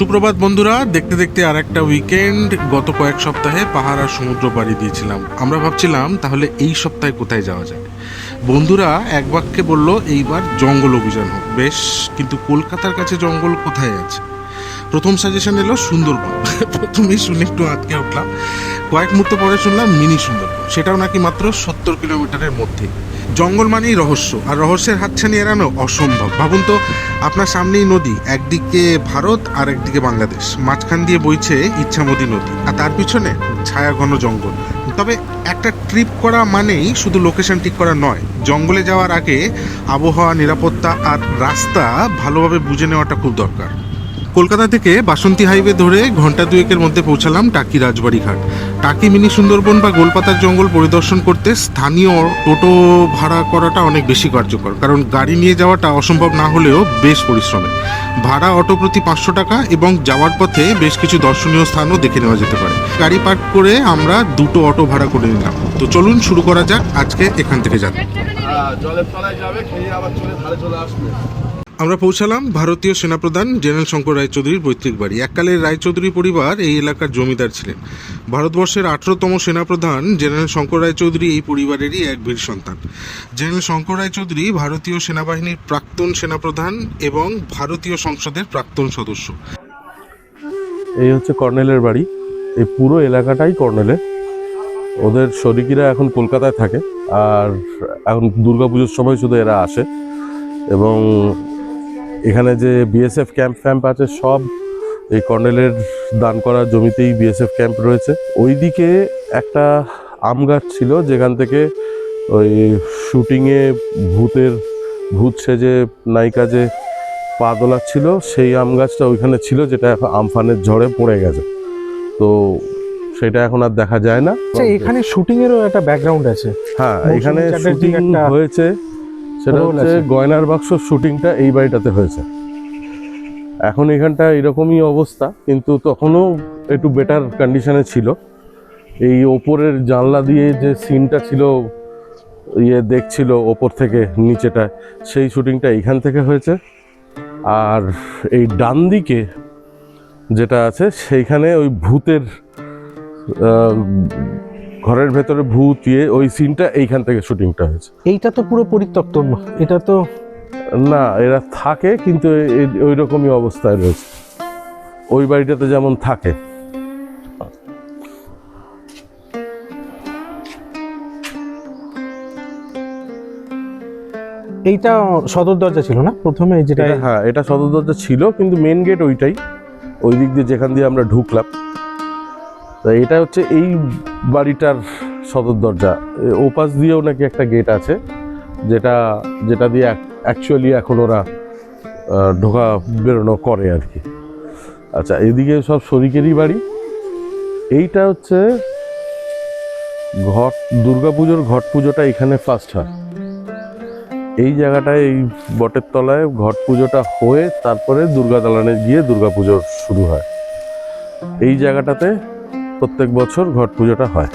সুপ্রভাত বন্ধুরা, দেখতে দেখতে আর একটা উইকেন্ড গত কয়েক সপ্তাহে পাহাড় আর সমুদ্র পাড়ি দিয়েছিলাম। আমরা ভাবছিলাম, তাহলে এই সপ্তাহে কোথায় যাওয়া যায়? বন্ধুরা এক বাক্যে বলল, এইবার জঙ্গল অভিযান হোক। বেশ, কিন্তু কলকাতার কাছে জঙ্গল কোথায় আছে? প্রথম সাজেশন এলো সুন্দরবন। প্রথমেই শুনে একটু আটকে উঠলাম। কয়েক মুহূর্ত পরে শুনলাম মিনি সুন্দরবন। সেটাও নাকি মাত্র সত্তর কিলোমিটারের মধ্যে। জঙ্গল মানেই রহস্য, আর রহস্যের হাতছানি এড়ানো অসম্ভব। ভাবুন তো, আপনার সামনেই নদী, একদিকে ভারত, আর একদিকে বাংলাদেশ। মাঝখান দিয়ে বইছে ইচ্ছামতি নদী, আর তার পিছনে ছায়া ঘন জঙ্গল। তবে একটা ট্রিপ করা মানেই শুধু লোকেশন ঠিক করা নয়, জঙ্গলে যাওয়ার আগে আবহাওয়া, নিরাপত্তা, আর রাস্তা ভালোভাবে বুঝে নেওয়াটা খুব দরকার। কলকাতা থেকে বাসন্তী হাইওয়ে ধরে ঘণ্টা দুয়েকের মধ্যে পৌঁছালাম টাকি রাজবাড়ি ঘাট টাকি মিনি সুন্দরবন বা গোলপাতার জঙ্গল পরিদর্শন করতে স্থানীয় টোটো ভাড়া করাটা অনেক বেশি কার্যকর কারণ গাড়ি নিয়ে যাওয়াটা অসম্ভব না হলেও বেশ পরিশ্রমের ভাড়া অটো প্রতি পাঁচশো টাকা এবং যাওয়ার পথে বেশ কিছু দর্শনীয় স্থানও দেখে নেওয়া যেতে পারে। গাড়ি পার্ক করে আমরা দুটো অটো ভাড়া করে নিলাম। তো চলুন শুরু করা যাক আজকে এখান থেকে হ্যাঁ, জলের তলায় যাবে খেয়ে আবার চলে চলে আসবে। আমরা পৌঁছালাম ভারতীয় সেনাপ্রধান জেনারেল শঙ্কর রায়চৌধুরীর পৈতৃক বাড়ি। এককালের রায়চৌধুরী পরিবার এই এলাকার জমিদার ছিলেন। ভারতবর্ষের আঠেরোতম সেনাপ্রধান জেনারেল শঙ্কর রায়চৌধুরী এই পরিবারেরই এক বীর সন্তান। জেনারেল শঙ্কর রায়চৌধুরী ভারতীয় সেনাবাহিনীর প্রাক্তন সেনাপ্রধান এবং ভারতীয় সংসদের প্রাক্তন সদস্য। এই হচ্ছে কর্নেলের বাড়ি। এই পুরো এলাকাটাই কর্নেলের। ওদের শরিকিরা এখন কলকাতায় থাকে। আর এখন দুর্গাপুজোর সময় শুধু এরা আসে। এবং এখানে যে বিএসএফ ক্যাম্প ফ্যাম্প আছে সব এই কর্নেলের দান করা জমিতেই বিএসএফ ক্যাম্প রয়েছে। ওইদিকে একটা আম গাছ ছিল যেখান থেকে ওই শুটিংয়ে ভূতের ভূত সেজে নায়িকা যে পা দোলাচ্ছিল সেই আম গাছটা ওইখানে ছিল যেটা এখন আমফানের ঝড়ে পড়ে গেছে। তো সেটা এখন আর দেখা যায় না। আচ্ছা এখানে শুটিং এরও একটা ব্যাকগ্রাউন্ড আছে। হ্যাঁ এখানে শুটিং হয়েছে। সেটা হচ্ছে গয়নার বাক্স শুটিংটা এই বাড়িটাতে হয়েছে। এখন এখানটা এরকমই অবস্থা কিন্তু তখনও একটু বেটার কন্ডিশনে ছিল। এই ওপরের জানলা দিয়ে যে সিনটা ছিল ইয়ে দেখছিল ওপর থেকে নিচেটায় সেই শুটিংটা এইখান থেকে হয়েছে। আর এই ডান দিকে যেটা আছে সেইখানে ওই ভূতের ঘরের ভেতরে ভূত ইয়ে ওই সিনটা এইখান থেকে শুটিংটা হয়েছে। এইটা তো পুরো পরিত্যক্ত এটা তো না এরা থাকে কিন্তু ওই রকমই অবস্থায় রয়েছে। ওই বাড়িটাতে যেমন থাকে। এইটা সদর দরজা ছিল না? প্রথমে এই যেটা হ্যাঁ এটা সদর দরজা ছিল কিন্তু মেন গেট ওইটাই। ওই দিক দিয়ে যেখান দিয়ে আমরা ঢুকলাম তা এটা হচ্ছে এই বাড়িটার সদর দরজা। ওপাশ দিয়েও নাকি একটা গেট আছে, যেটা যেটা দিয়ে অ্যাকচুয়ালি এখন ওরা ঢোকা বেরোনো করে আর কি। আচ্ছা এদিকে সব শরিকেরই বাড়ি। এইটা হচ্ছে ঘট দুর্গা পুজোর ঘট পুজোটা এখানে ফার্স্ট হয়। এই জায়গাটায়, এই বটের তলায় ঘট পুজোটা হয়ে তারপরে দুর্গা দালানে গিয়ে দুর্গা পুজো শুরু হয়। এই জায়গাটাতে প্রত্যেক বছর ঘট পুজোটা হয়।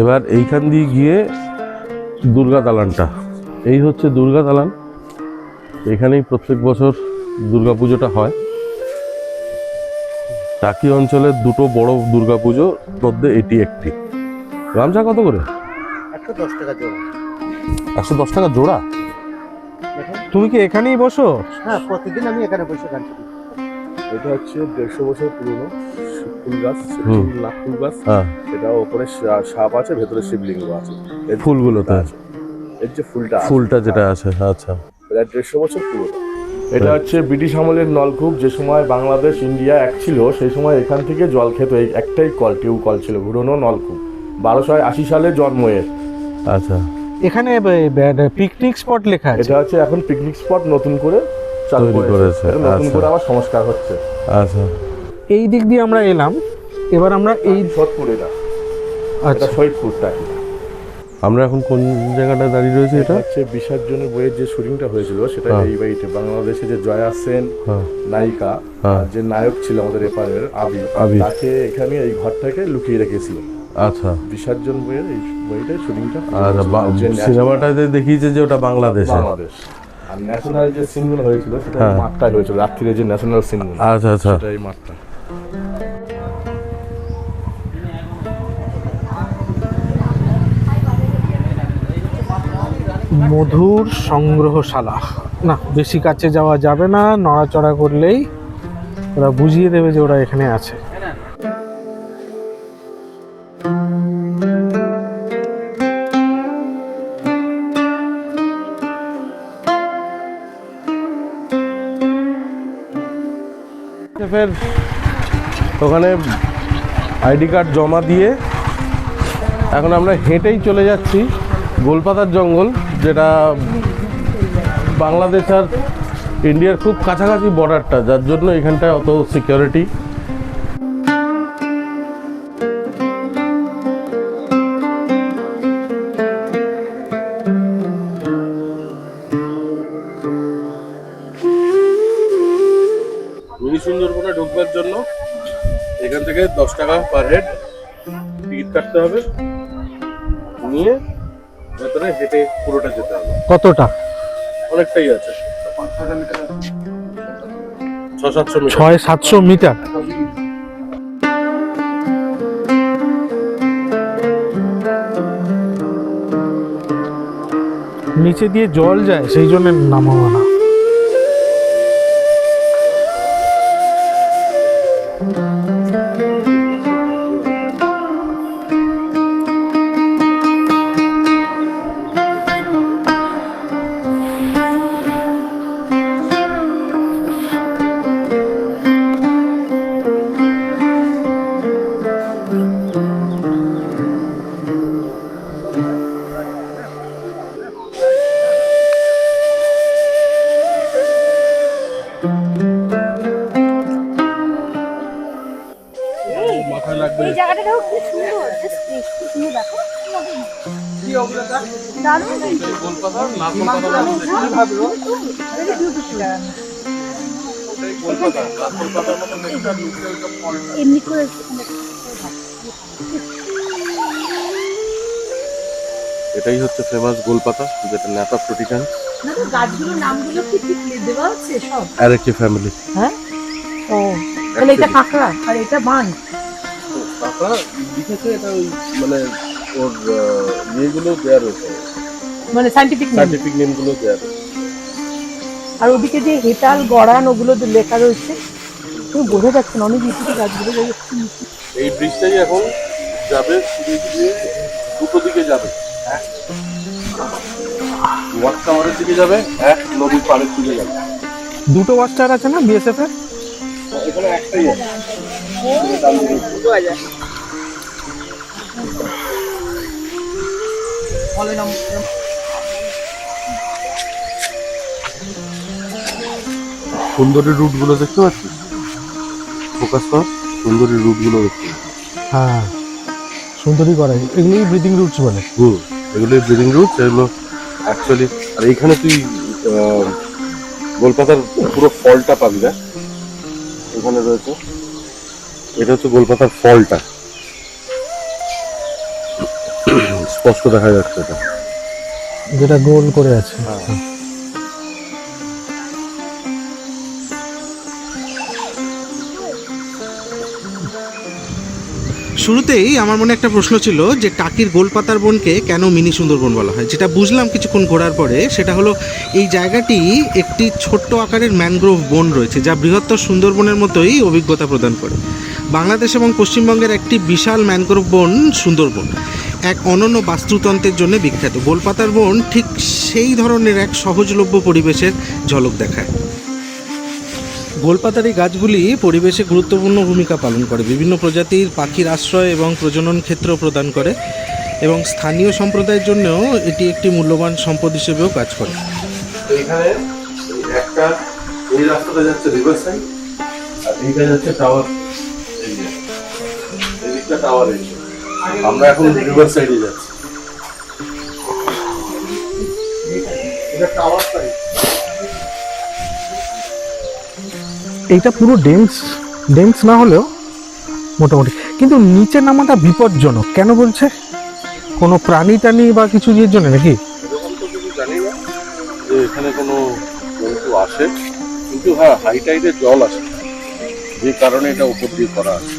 এবার এইখান দিয়ে গিয়ে দুর্গা দালানটা। এই হচ্ছে দুর্গা দালান। এখানেই প্রত্যেক বছর দুর্গা পুজোটা হয়। টাকি অঞ্চলের দুটো বড় দুর্গা পুজোর মধ্যে এটি একটি। গামছা কত করে? একশো দশ টাকা জোড়া। একশো দশ টাকা জোড়া? তুমি কি এখানেই বসো? হ্যাঁ প্রতিদিন আমি এখানে বসে গান এটা হচ্ছে দেড়শো বছর পুরনো ফুল গাছ। লাখ ফুল গাছ। হ্যাঁ। এটা ওপরে সা- সাপ আছে ভেতরে শিবলিঙ্গ আছে। এর ফুলগুলোতে। আছে। এর যে ফুলটা ফুলটা যেটা আছে আচ্ছা। এটা দেড়শো বছর পুরনো। এটা হচ্ছে ব্রিটিশ আমলের নলকূপ। যে সময় বাংলাদেশ ইন্ডিয়া এক ছিল সেই সময় এখান থেকে জল খেত। এই একটাই কল টিউ কল ছিল পুরনো নলকূপ। বারোশো আশি সালে জন্ম এর। আচ্ছা। এখানে পিকনিক স্পট লেখা এটা হচ্ছে এখন পিকনিক স্পট নতুন করে চালু তৈরি করেছে। নতুন আচ্ছা। করে আবার সংস্কার হচ্ছে। আচ্ছা। এই দিক দিয়ে আমরা এলাম। এবার আমরা এই সোদপুর এটা। আচ্ছা। শহীদপুরটা আমরা এখন কোন জায়গাটায় দাঁড়িয়ে রয়েছে এটা? হচ্ছে বিসর্জনের বইয়ের যে শুটিংটা হয়েছিল সেটা হ্যাঁ। এই বাড়িতে বাংলাদেশে যে জয়া সেন হ্যাঁ। নায়িকা হ্যাঁ। যে নায়ক ছিল আমাদের এপারের আবি আবির। তাকে এখানে এই ঘরটাকে লুকিয়ে রেখেছিল। আচ্ছা। বিসর্জন বইয়ের এই বইটার শুটিংটা। আর বা- সিনেমাটাতে দেখিয়েছে যে ওটা বাংলাদেশে। বাংলাদেশ। আর ন্যাশনাল যে সিনগুলো হয়েছিল সেটা হ্যাঁ। এই মাঠটাই হয়েছিল রাত্রিরে যে ন্যাশনাল সিনগুলো আচ্ছা আচ্ছা। সেটা এই মাঠটা। মধুর সংগ্রহশালা। না বেশি কাছে যাওয়া যাবে না নড়াচড়া করলেই ওরা বুঝিয়ে দেবে যে ওরা এখানে আছে। ফের ওখানে আইডি কার্ড জমা দিয়ে এখন আমরা হেঁটেই চলে যাচ্ছি গোলপাতার জঙ্গল, যেটা বাংলাদেশ আর ইন্ডিয়ার খুব কাছাকাছি বর্ডারটা যার জন্য এখানটায় অত সিকিউরিটি দশ টাকা পার হেড টিকিট কাটতে হবে। নিয়ে ভেতরে হেঁটে পুরোটা যেতে হবে। কতটা? অনেকটাই আছে। ছ সাতশো মিটার। ছয় সাতশো মিটার। নিচে দিয়ে জল যায় সেই জন্য নামাবো না। এমনি করে এটাই হচ্ছে ফেমাস গোলপাতা যেটা ন্যাপা প্রোটিকান গাছগুলোর নামগুলো কি ঠিক দেওয়া আছে সব? আর একটি ফ্যামিলি হ্যাঁ? ও তাহলে এটা কাঁকড়া আর এটা বান। টাকা লিখেছে এটা ওই মানে ওর ইয়েগুলো দেওয়া রয়েছে মানে সাইন্টিফিক সাইন্টিফিক নেমগুলো দেওয়া রয়েছে আর ওদিকে যে হেতাল গড়ান ওগুলো লেখা রয়েছে তুমি বোঝা যাচ্ছে না অনেক ইউটিউবে গাছগুলো এই ব্রিজটাই এখন যাবে দুটো দিকে যাবে। ওয়াট টাওয়ারের দিকে যাবে এক নদীর পাড়ের দিকে যাবে। দুটো ওয়াস্টার আছে না বিএসএফ এর? এখানে একটাই আছে। সুন্দরী রুটগুলো দেখতে পাচ্ছি? ফোকাস কর সুন্দরী রুটগুলো দেখতে হ্যাঁ সুন্দরী করে এগুলোই ব্রিদিং রুটস বলে। হুম এগুলো ব্রিদিং রুট এগুলো অ্যাকচুয়ালি আর এইখানে তুই গোলপাতার পুরো ফলটা পাবি না এখানে রয়েছে। এটা হচ্ছে গোলপাতার ফলটা। স্পষ্ট দেখা যাচ্ছে এটা। যেটা গোল করে আছে। শুরুতেই আমার মনে একটা প্রশ্ন ছিল যে টাকির গোলপাতার বনকে কেন মিনি সুন্দরবন বলা হয়? যেটা বুঝলাম কিছুক্ষণ ঘোরার পরে সেটা হলো এই জায়গাটি একটি ছোট্ট আকারের ম্যানগ্রোভ বন রয়েছে যা বৃহত্তর সুন্দরবনের মতোই অভিজ্ঞতা প্রদান করে। বাংলাদেশ এবং পশ্চিমবঙ্গের একটি বিশাল ম্যানগ্রোভ বন সুন্দরবন। এক অনন্য বাস্তুতন্ত্রের জন্য বিখ্যাত। গোলপাতার বন ঠিক সেই ধরনের এক সহজলভ্য পরিবেশের ঝলক দেখায়। গোলপাতার এই গাছগুলি পরিবেশে গুরুত্বপূর্ণ ভূমিকা পালন করে। বিভিন্ন প্রজাতির পাখির আশ্রয় এবং প্রজনন ক্ষেত্র প্রদান করে এবং স্থানীয় সম্প্রদায়ের জন্যও এটি একটি মূল্যবান সম্পদ হিসেবেও কাজ করে। এখানে একটা এই রাস্তাটা যাচ্ছে রিভার সাইড, আর এইটা যাচ্ছে টাওয়ার এরিয়া। এদিকটা টাওয়ার এরিয়া। আমরা এখন রিভার সাইডে যাচ্ছি। এইটা পুরো ডেন্স ডেন্স না হলেও মোটামুটি। কিন্তু নিচে নামাটা বিপজ্জনক। কেন বলছে? কোনো প্রাণী টানি বা কিছু ইয়ের জন্য নাকি? জানি না। যে এখানে এখানে কোনো জন্তু আসে কিন্তু হ্যাঁ হাই টাইডে জল আসে। যে কারণে এটা উপর দিয়ে করা আছে।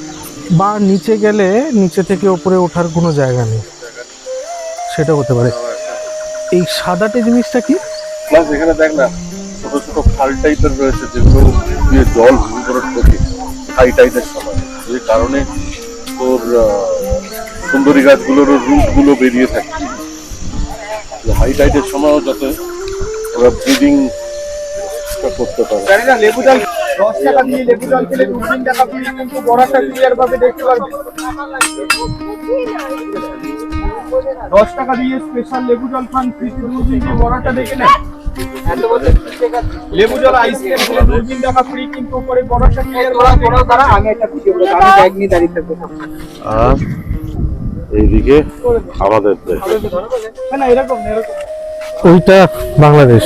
বা নিচে গেলে নিচে থেকে ওপরে ওঠার কোনো জায়গা নেই। সেটা হতে পারে। এই সাদাটে জিনিসটা কি? প্লাস এখানে দেখ না ছোট ছোট খাল টাইপের রয়েছে যেগুলো দিয়ে জল ভূমিকরণ ঢোকে হাই টাইডের সময়। যে কারণে তোর সুন্দরী গাছগুলোর রুটগুলো বেরিয়ে থাকে। হাই টাইডের সময়ও যাতে ওরা ব্রিডিং করতে পারে। জানি না লেবু জল দশ টাকা দিয়ে লেবু জল খেলে দু তিন টাকা দিয়ে কিন্তু বড়াটা ক্লিয়ার ভাবে দেখতে পারবে। দশ টাকা দিয়ে স্পেশাল লেবু জল খান দিয়ে বড়াটা দেখে নেন। লেবু জল আইসক্রিম খেলে দূরবীন টাকা ফ্রি কিন্তু উপরে বড়াটা ক্লিয়ার ভাবে তারা আমি একটা ভিডিও করে আমি ব্যাগ নিয়ে দাঁড়িয়ে থাকব। এইদিকে আমাদের না এরকম এরকম। ওইটা বাংলাদেশ।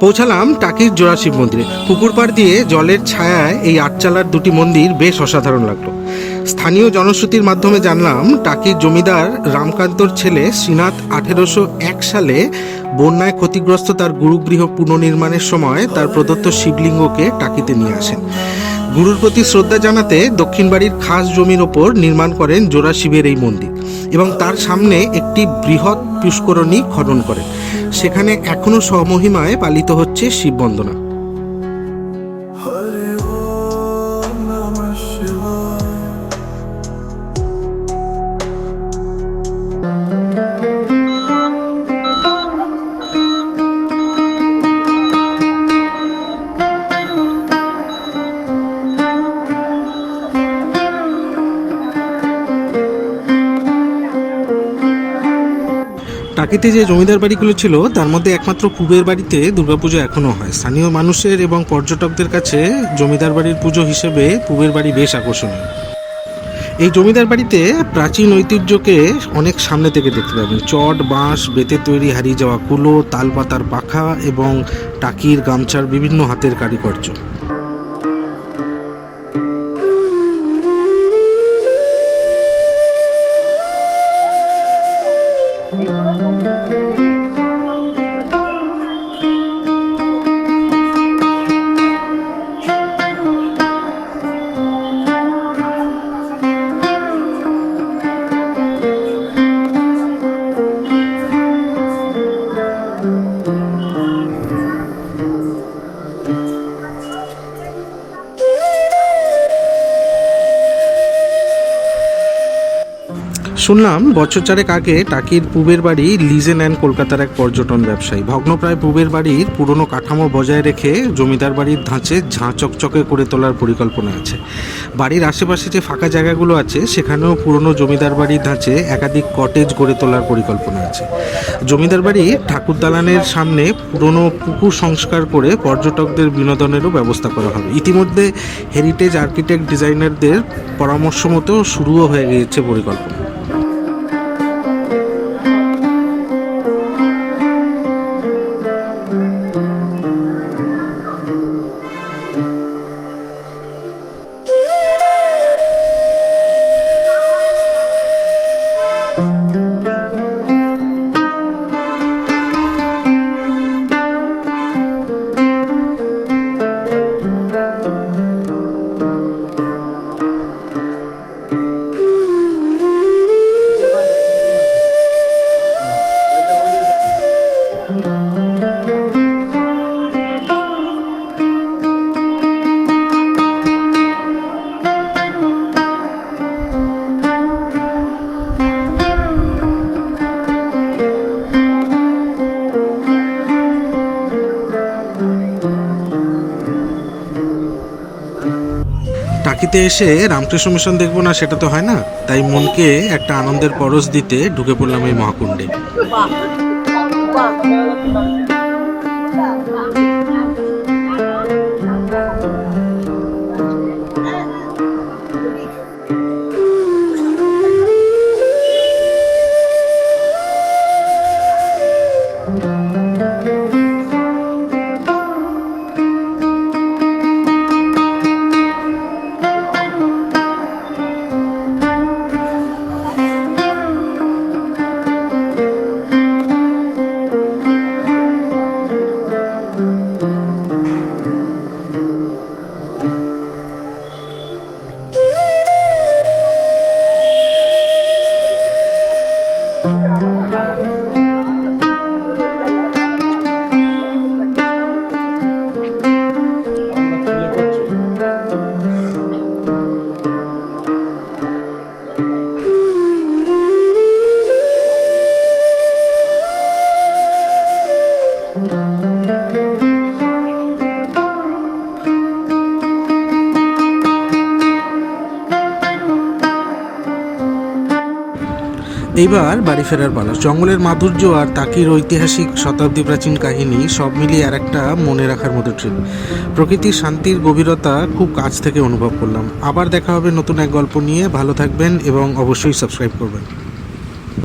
পৌঁছালাম টাকির জোড়া শিব মন্দিরে। পুকুর পাড় দিয়ে জলের ছায়ায় এই আটচালার দুটি মন্দির বেশ অসাধারণ লাগল। স্থানীয় জনশ্রুতির মাধ্যমে জানলাম টাকির জমিদার রামকান্তর ছেলে শ্রীনাথ আঠেরোশো এক সালে বন্যায় ক্ষতিগ্রস্ত তার গুরুগৃহ পুনর্নির্মাণের সময় তার প্রদত্ত শিবলিঙ্গকে টাকিতে নিয়ে আসেন। গুরুর প্রতি শ্রদ্ধা জানাতে দক্ষিণ বাড়ির খাস জমির ওপর নির্মাণ করেন জোড়া শিবের এই মন্দির এবং তার সামনে একটি বৃহৎ পুষ্করণী খনন করেন। সেখানে এখনও স্বমহিমায় পালিত হচ্ছে শিব বন্দনা। টাকিতে যে জমিদার বাড়িগুলো ছিল, তার মধ্যে একমাত্র পূবের বাড়িতে দুর্গাপুজো এখনও হয়। স্থানীয় মানুষের এবং পর্যটকদের কাছে জমিদার বাড়ির পুজো হিসেবে পূবের বাড়ি বেশ আকর্ষণীয়। এই জমিদার বাড়িতে প্রাচীন ঐতিহ্যকে অনেক সামনে থেকে দেখতে পাবেন। চট, বাঁশ বেতের তৈরি হারিয়ে যাওয়া কুলো, তালপাতার পাখা এবং টাকির গামছার বিভিন্ন হাতের কারিকর্য শুনলাম বছর চারেক আগে টাকির পুবের বাড়ি লিজে নেন কলকাতার এক পর্যটন ব্যবসায়ী। ভগ্নপ্রায় পুবের বাড়ির পুরনো কাঠামো বজায় রেখে জমিদার বাড়ির ধাঁচে ঝাঁ চকচকে করে তোলার পরিকল্পনা আছে। বাড়ির আশেপাশে যে ফাঁকা জায়গাগুলো আছে, সেখানেও পুরনো জমিদার বাড়ির ধাঁচে একাধিক কটেজ গড়ে তোলার পরিকল্পনা আছে। জমিদার বাড়ি ঠাকুর দালানের সামনে পুরনো পুকুর সংস্কার করে পর্যটকদের বিনোদনেরও ব্যবস্থা করা হবে। ইতিমধ্যে হেরিটেজ আর্কিটেক্ট ডিজাইনারদের পরামর্শ মতো শুরুও হয়ে গিয়েছে পরিকল্পনা। টাকিতে এসে রামকৃষ্ণ মিশন দেখব না সেটা তো হয় না তাই মনকে একটা আনন্দের পরশ দিতে ঢুকে পড়লাম এই মহাকুণ্ডে এইবার বাড়ি ফেরার পালা। জঙ্গলের মাধুর্য আর তাকির ঐতিহাসিক শতাব্দী প্রাচীন কাহিনী সব মিলিয়ে আর একটা মনে রাখার মতো ট্রিপ প্রকৃতির শান্তির গভীরতা খুব কাছ থেকে অনুভব করলাম। আবার দেখা হবে নতুন এক গল্প নিয়ে। ভালো থাকবেন এবং অবশ্যই সাবস্ক্রাইব করবেন।